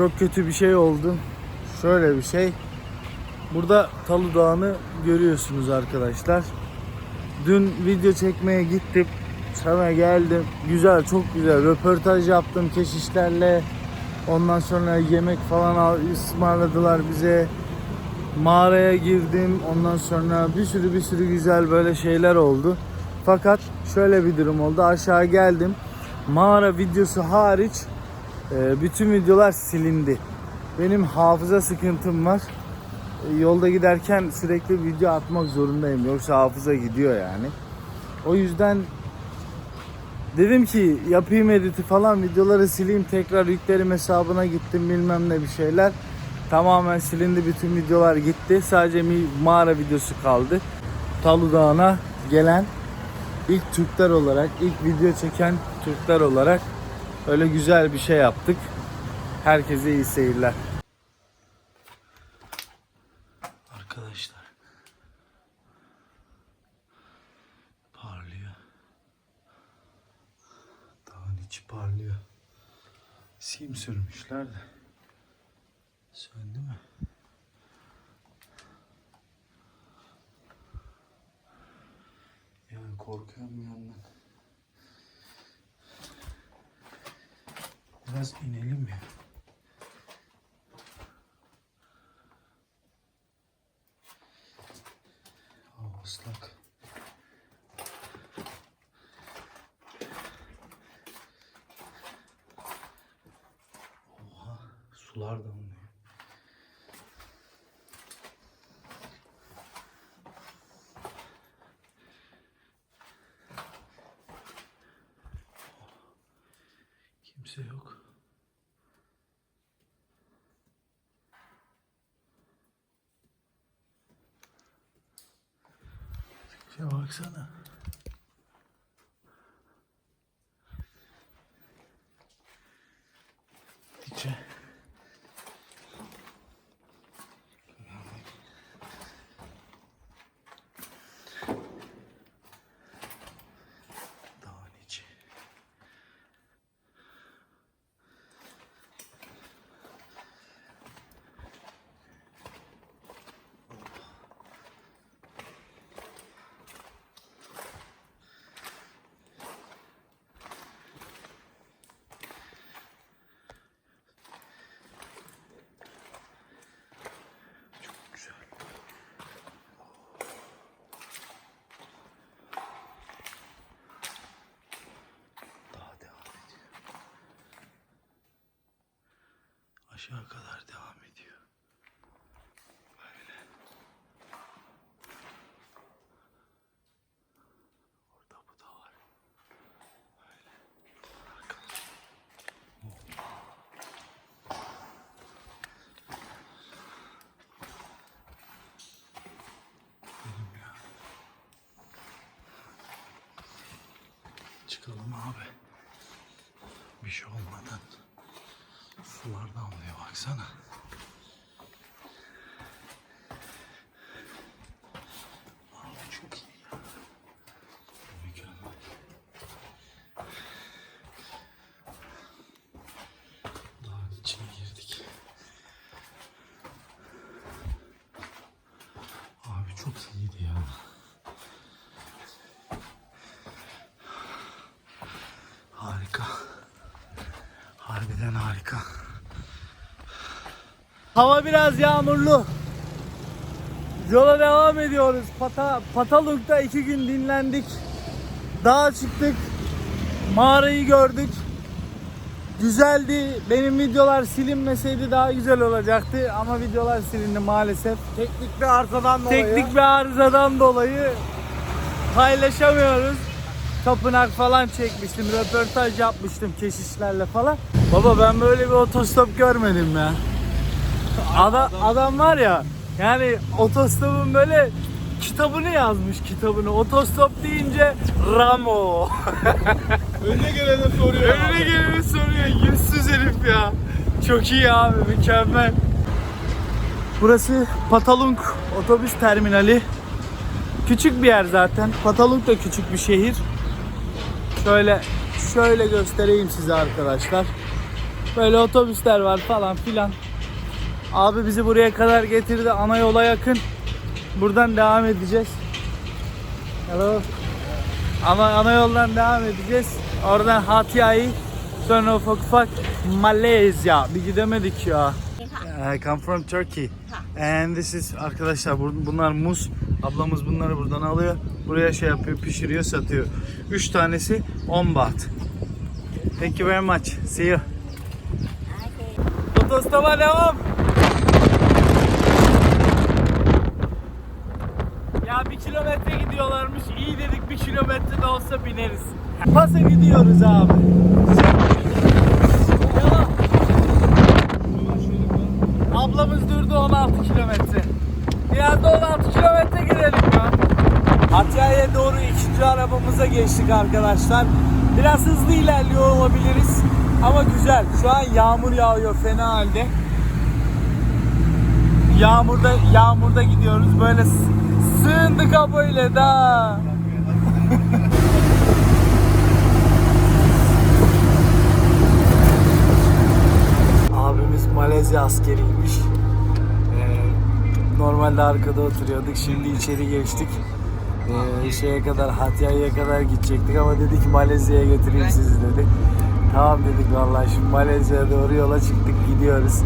Çok kötü bir şey oldu. Şöyle bir şey. Burada Talu Dağı'nı görüyorsunuz arkadaşlar. Dün video çekmeye gittim. Sana geldim. Güzel, çok güzel. Röportaj yaptım keşişlerle. Ondan sonra yemek falan al- ısmarladılar bize. Mağaraya girdim. Ondan sonra bir sürü bir sürü güzel böyle şeyler oldu. Fakat şöyle bir durum oldu. Aşağı geldim. Mağara videosu hariç e, bütün videolar silindi. Benim hafıza sıkıntım var. E, Yolda giderken sürekli video atmak zorundayım. Yoksa hafıza gidiyor yani. O yüzden dedim ki yapayım editi falan videoları sileyim tekrar yüklerim hesabına gittim bilmem ne bir şeyler. Tamamen silindi bütün videolar gitti. Sadece mağara videosu kaldı. Talu Dağı'na gelen ilk Türkler olarak, ilk video çeken Türkler olarak öyle güzel bir şey yaptık. Herkese iyi seyirler. Arkadaşlar parlıyor. Dağın içi parlıyor. Sim sürmüşler de. Söndü mü? Yani korkuyorum bir yandan. Biraz inelim ya. Hava ıslak. Oha sular damlıyor. Kimse yok. Baksana. Gittikçe. Dağın içi. Çok güzel. Daha devam ediyor. Aşağı kadar devam ediyor. Böyle. Orada bu da var. Böyle. Arkadaşlar. Benim ya. Çıkalım abi. Bir şey olmadan. Sular damlıyor baksana. Abi çok iyi ya. Mükemmel. Dağın içine girdik. Abi çok iyiydi ya. Harika. Harbiden harika. Hava biraz yağmurlu. Yola devam ediyoruz. Pata, Pataluk'ta iki gün dinlendik. Dağa çıktık. Mağarayı gördük. Güzeldi. Benim videolar silinmeseydi daha güzel olacaktı. Ama videolar silindi maalesef. Teknik bir arızadan dolayı. Teknik bir arızadan dolayı paylaşamıyoruz. Tapınak falan çekmiştim, röportaj yapmıştım keşişlerle falan. Baba ben böyle bir otostop görmedim ya. Ada, adam var ya, yani otostopun böyle kitabını yazmış kitabını. Otostop deyince Ramo. Önüne gelene soruyor. Önüne geleni soruyor. Yüzsüz herif ya. Çok iyi abi mükemmel. Burası Patalunk otobüs terminali. Küçük bir yer zaten. Patalunk da küçük bir şehir. Şöyle şöyle göstereyim size arkadaşlar. Böyle otobüsler var falan filan. Abi bizi buraya kadar getirdi. Ana yola yakın. Buradan devam edeceğiz. Hello. Ama ana yoldan devam edeceğiz. Oradan Hatya'yı sonra ufak ufak Malezya. Bir gidemedik ya. I come from Turkey. And this is arkadaşlar bunlar muz. Ablamız bunları buradan alıyor. Buraya şey yapıyor, pişiriyor, satıyor. 3 tanesi 10 baht. Thank you very much. See you. Otostop'a devam. Bir kilometre gidiyorlarmış. İyi dedik bir kilometre de olsa bineriz. Pasa gidiyoruz abi. Ablamız durdu 16 kilometre. Biraz da 16 kilometre gidelim ya. Hatya'ya doğru ikinci arabamıza geçtik arkadaşlar. Biraz hızlı ilerliyor olabiliriz. Ama güzel. Şu an yağmur yağıyor fena halde. Yağmurda yağmurda gidiyoruz. Böyle sığındık ha da. Abimiz Malezya askeriymiş. Ee, normalde arkada oturuyorduk. Şimdi içeri geçtik. Ee, şeye kadar Hatya'ya kadar gidecektik ama dedi ki Malezya'ya götüreyim sizi dedi. Tamam dedik vallahi şimdi Malezya'ya doğru yola çıktık gidiyoruz.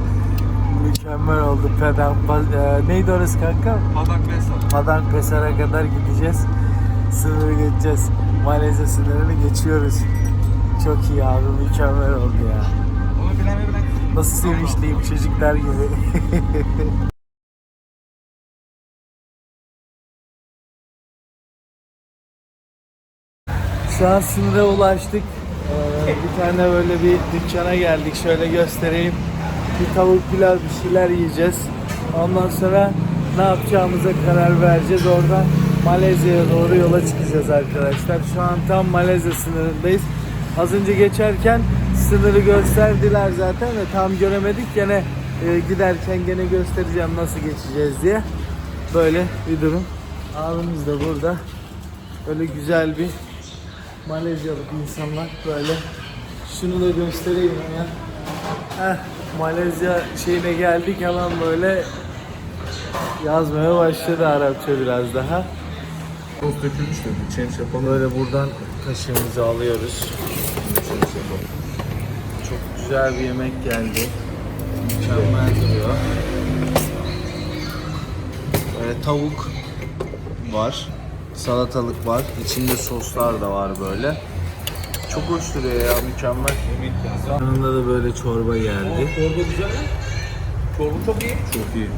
Mükemmel oldu. Pedang, e, neydi orası kanka? Padang Besar. Padang Pesar'a kadar gideceğiz. Sınırı geçeceğiz. Malezya sınırını geçiyoruz. Çok iyi abi mükemmel oldu ya. Onu bilen. Nasıl sevinçliyim çocuklar gibi. Şu an sınıra ulaştık. Ee, bir tane böyle bir dükkana geldik. Şöyle göstereyim. Bir tavuk pilav bir şeyler yiyeceğiz. Ondan sonra ne yapacağımıza karar vereceğiz. Oradan Malezya'ya doğru yola çıkacağız arkadaşlar. Şu an tam Malezya sınırındayız. Az önce geçerken sınırı gösterdiler zaten ve tam göremedik. Gene e, giderken gene göstereceğim nasıl geçeceğiz diye. Böyle bir durum. Abimiz de burada. Böyle güzel bir Malezyalık insanlar böyle. Şunu da göstereyim hemen. Heh, Malezya şeyine geldik hemen böyle yazmaya başladı Arapça biraz daha. Toz dökülmüş de bir change yapalım. Böyle buradan kaşığımızı alıyoruz. Çok güzel bir yemek geldi. Mükemmel duruyor. Böyle tavuk var. Salatalık var. İçinde soslar da var böyle. Çok hoş duruyor ya mükemmel. Yanında da böyle çorba geldi. Çorba güzel mi? Çorba çok iyi. Çok iyi.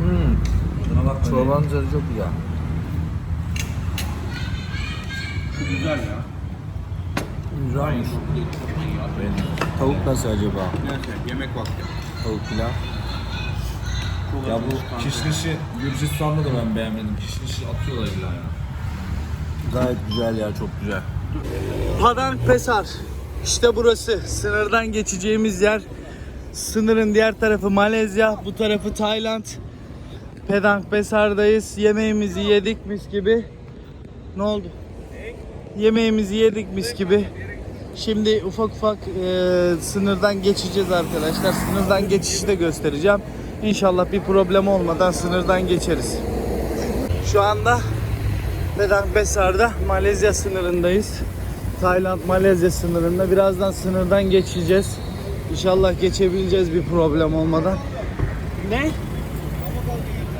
Hmm. Çorbanın tadı çok güzel. Güzel ya. Güzelmiş. Tavuk nasıl acaba? Neyse yemek vakti. Tavuk pilav. Ya bu kişnişi Gürcistan'da da ben beğenmedim. Kişnişi atıyorlar illa ya. Gayet güzel ya çok güzel. Padang Pesar. İşte burası. Sınırdan geçeceğimiz yer. Sınırın diğer tarafı Malezya, bu tarafı Tayland. Padang Pesar'dayız. Yemeğimizi yedik mis gibi. Ne oldu? Yemeğimizi yedik mis gibi. Şimdi ufak ufak e, sınırdan geçeceğiz arkadaşlar. Sınırdan geçişi de göstereceğim. İnşallah bir problem olmadan sınırdan geçeriz. Şu anda Padang Besar'da Malezya sınırındayız. Tayland Malezya sınırında. Birazdan sınırdan geçeceğiz. İnşallah geçebileceğiz bir problem olmadan. Ne?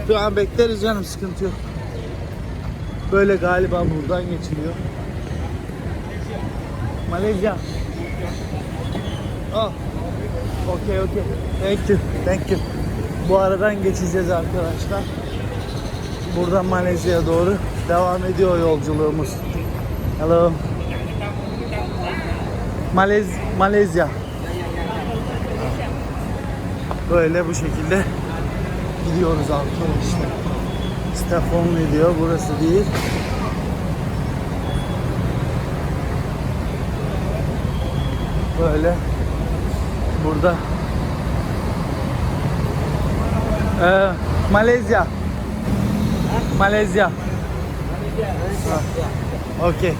Şu an bekleriz canım sıkıntı yok. Böyle galiba buradan geçiliyor. Malezya. Oh. Okay, okay. Thank you. Thank you. Bu aradan geçeceğiz arkadaşlar. Buradan Malezya'ya doğru devam ediyor yolculuğumuz. Hello. Malez Malezya. Böyle bu şekilde gidiyoruz arkadaşlar. Stefan diyor burası değil. Böyle burada ee, Malezya. Malezya. Okey.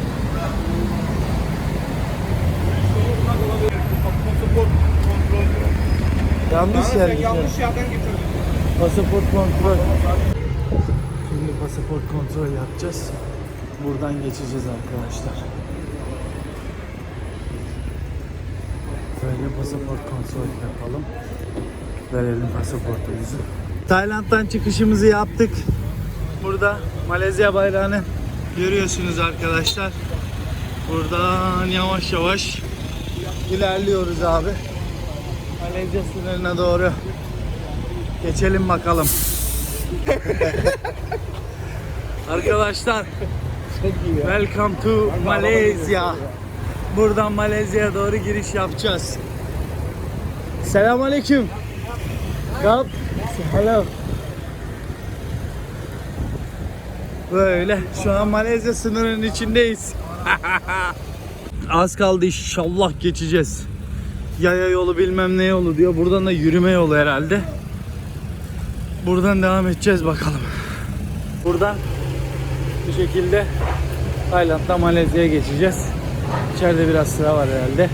Yanlış yer. Yanlış yerden getirdim. Pasaport kontrol. Şimdi pasaport kontrol yapacağız. Buradan geçeceğiz arkadaşlar. Böyle pasaport kontrol yapalım. Verelim pasaportumuzu. Tayland'dan çıkışımızı yaptık. Burada Malezya bayrağını görüyorsunuz arkadaşlar. Buradan yavaş yavaş ilerliyoruz abi. Malezya sınırına doğru geçelim bakalım. Arkadaşlar Welcome to Malaysia. Buradan Malezya'ya doğru giriş yapacağız. Selam aleyküm. Kap. Hello. Böyle şu an Malezya sınırının içindeyiz. Az kaldı inşallah geçeceğiz. Yaya yolu bilmem ne yolu diyor. Buradan da yürüme yolu herhalde. Buradan devam edeceğiz bakalım. Buradan bu şekilde Tayland'dan Malezya'ya geçeceğiz. İçeride biraz sıra var herhalde.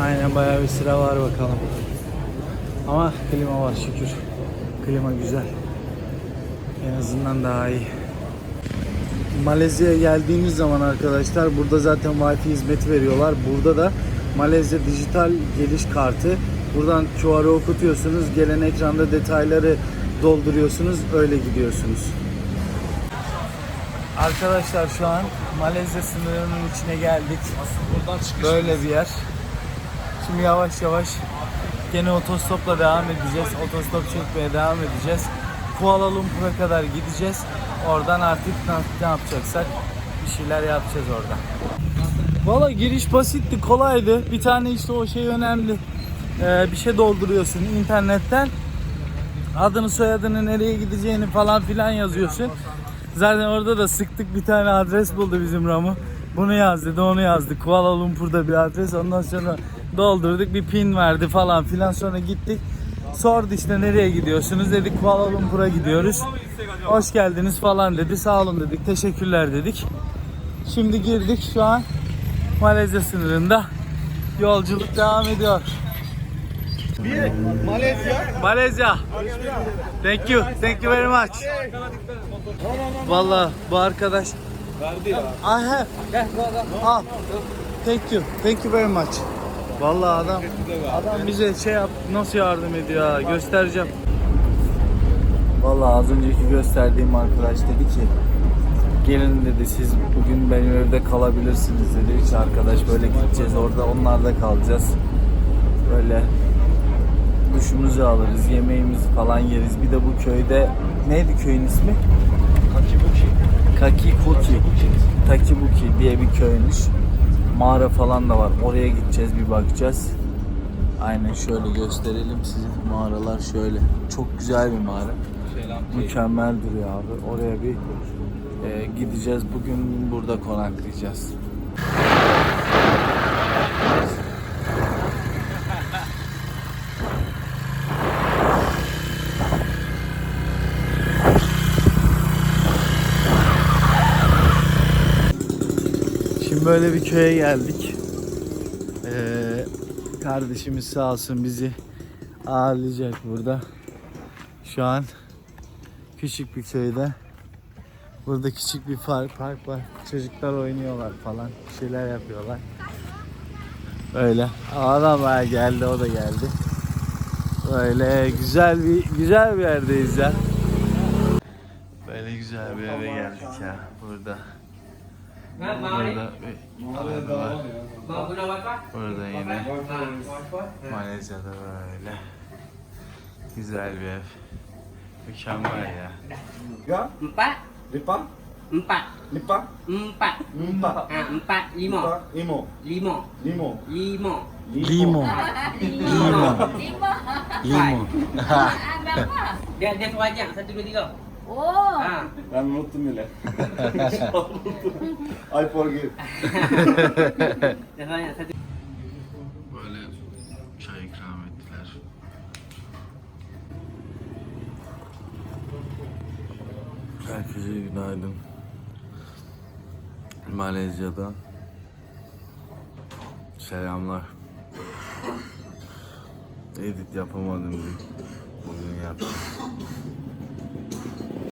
Aynen bayağı bir sıra var bakalım. Ama klima var şükür. Klima güzel. En azından daha iyi. Malezya'ya geldiğimiz zaman arkadaşlar burada zaten Wi-Fi hizmeti veriyorlar. Burada da Malezya dijital geliş kartı. Buradan QR'ı okutuyorsunuz. Gelen ekranda detayları dolduruyorsunuz. Öyle gidiyorsunuz. Arkadaşlar şu an Malezya sınırının içine geldik. Buradan çıkış. Böyle bir yer. Şimdi yavaş yavaş gene otostopla devam edeceğiz. Otostop çekmeye devam edeceğiz. Kuala Lumpur'a kadar gideceğiz. Oradan artık ne, yapacaksak bir şeyler yapacağız orada. Valla giriş basitti, kolaydı. Bir tane işte o şey önemli. Ee, bir şey dolduruyorsun internetten. Adını, soyadını, nereye gideceğini falan filan yazıyorsun. Zaten orada da sıktık bir tane adres buldu bizim Ramu. Bunu yaz dedi, onu yazdık. Kuala Lumpur'da bir adres. Ondan sonra doldurduk, bir pin verdi falan filan. Sonra gittik. Sordu işte nereye gidiyorsunuz dedik Kuala Lumpur'a gidiyoruz. Hoş geldiniz falan dedi. Sağ olun dedik. Teşekkürler dedik. Şimdi girdik şu an Malezya sınırında yolculuk devam ediyor. Malezya. Malezya. Thank you. Thank you very much. Valla bu arkadaş Verdi ya. Al. Thank you. Thank you very much. Valla adam adam bize şey yap nasıl yardım ediyor ha göstereceğim. Valla az önceki gösterdiğim arkadaş dedi ki gelin dedi siz bugün benim evde kalabilirsiniz dedi. Üç arkadaş böyle gideceğiz orada onlarda kalacağız. Böyle duşumuzu alırız, yemeğimizi falan yeriz. Bir de bu köyde neydi köyün ismi? Kakibuki. Kakikuki. Takibuki diye bir köymüş. Mağara falan da var. Oraya gideceğiz bir bakacağız. Aynen şöyle gösterelim size. Mağaralar şöyle. Çok güzel bir mağara. Mükemmel duruyor abi. Oraya bir e, gideceğiz. Bugün burada konaklayacağız. Böyle bir köye geldik. Ee, kardeşimiz sağ olsun bizi ağırlayacak burada. Şu an küçük bir köyde. Burada küçük bir park, park var. Çocuklar oynuyorlar falan. Bir şeyler yapıyorlar. Böyle. Adam ha geldi, o da geldi. Böyle güzel bir güzel bir yerdeyiz ya. Böyle güzel bir eve geldik ya burada. Bağlı da Bağlı da Bağlı da Bağlı da Bağlı da böyle Güzel bir ev Mükemmel ya. Ya? Empat. Lipa? Empat. Lipa? Empat. Empat. Mpa empat. Lima. Lima. Lima. Lima. Lima. Limo. Limo. Limo. Limo. Limo. Ha, limo. Limo Limo Limo Limo Limo Oo. Ha. Ben unuttum bile. I forgive. Böyle çay ikram ettiler. Herkese günaydın. Malezya'da selamlar. Edit yapamadım bugün yaptım.